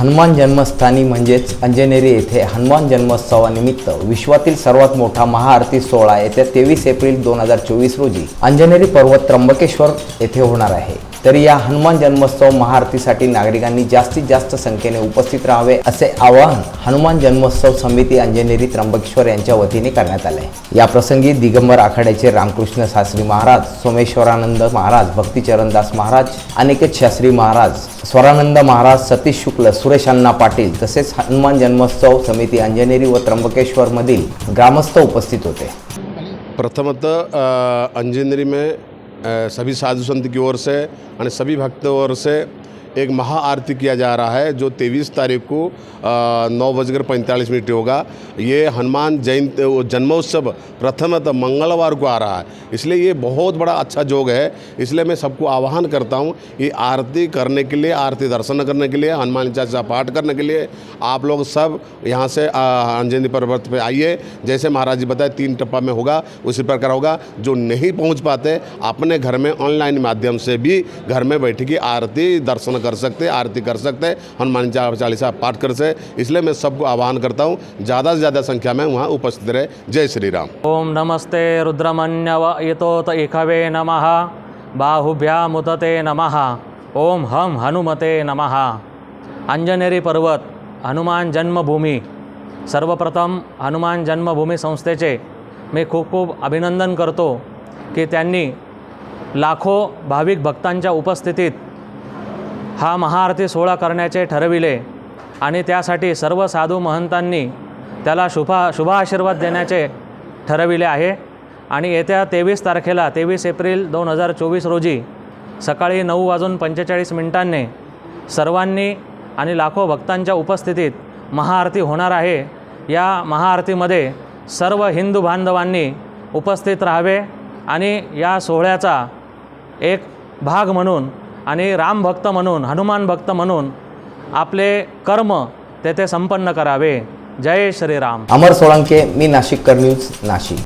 हनुमान जन्मस्थानी म्हणजेच अंजनेरी येथे हनुमान जन्मोत्सवानिमित्त विश्वातील सर्वात मोठा महाआरती सोहळा येत्या तेवीस एप्रिल दोन हजार चोवीस रोजी अंजनेरी पर्वत त्र्यंबकेश्वर येथे होणार आहे. तरी या हनुमान जन्मोत्सव महाआरतीसाठी नागरिकांनी जास्तीत जास्त संख्येने उपस्थित राहावे असे आवाहन हनुमान जन्मोत्सव समिती अंजनेरी त्र्यंबकेश्वर यांच्या वतीने करण्यात आले. या प्रसंगी दिगंबर आखाड्याचे रामकृष्ण शास्त्री महाराज सोमेश्वरानंद महाराज भक्तिचरणदास महाराज अनिकेत शास्त्री महाराज स्वरानंद महाराज सतीश शुक्ल सुरेश अण्णा पाटील तसेच हनुमान जन्मोत्सव समिती अंजनेरी व त्र्यंबकेश्वरमधील ग्रामस्थ उपस्थित होते. प्रथमतः अंजनेरी में सभी साधु संत की ओर से और सभी भक्तों ओर से एक महाआरती किया जा रहा है, जो तेईस तारीख को नौ बजकर पैंतालीस मिनट होगा। ये हनुमान जयंती जन्मोत्सव प्रथमतः मंगलवार को आ रहा है। इसलिए ये बहुत बड़ा अच्छा योग है। इसलिए मैं सबको आह्वान करता हूँ ये आरती करने के लिए, आरती दर्शन करने के लिए, हनुमान चालीसा पाठ करने के लिए, आप लोग सब यहाँ से अंजनी पर्वत पर आइए। जैसे महाराज जी बताए, तीन टप्पा में होगा, उसी प्रकार होगा। जो नहीं पहुँच पाते, अपने घर में ऑनलाइन माध्यम से भी घर में बैठ के आरती दर्शन कर सकते आरती कर सकते हनुमान चालीसा पाठ कर सकते इसलिए मैं सबको आह्वान करता हूँ, ज़्यादा से ज़्यादा संख्या में वहाँ उपस्थित रहे। जय श्री राम। ओम नमस्ते रुद्रमन्यव यतोत इखवे नमः बाहुभ्यामुतते नमः, ओम हम हनुमते नम। अंजनेरी पर्वत, हनुमान जन्मभूमी, सर्वप्रथम हनुमान जन्मभूमी संस्थेचे मी खूप खूप अभिनंदन करतो की लाखो भाविक भक्तांच्या उपस्थितीत हा महाआरती सोहळा करण्याचे ठरविले आणि त्यासाठी सर्व साधू महंतांनी त्याला शुभा शुभ आशीर्वाद देण्याचे ठरविले आहे. आणि येत्या तेवीस तारखेला तेवीस एप्रिल दोन हजार चोवीस रोजी सकाळी नऊ वाजून पंचेचाळीस मिनिटांनी सर्वांनी आणि लाखो भक्तांच्या उपस्थितीत महाआरती होणार आहे. या महाआरतीमध्ये सर्व हिंदू बांधवांनी उपस्थित राहावे आणि या सोहळ्याचा एक भाग म्हणून आणि रामभक्त म्हणून हनुमान भक्त म्हणून आपले कर्म तेथे संपन्न करावे. जय श्रीराम. अमर सोळंके मी नाशिककर न्यूज नाशिक.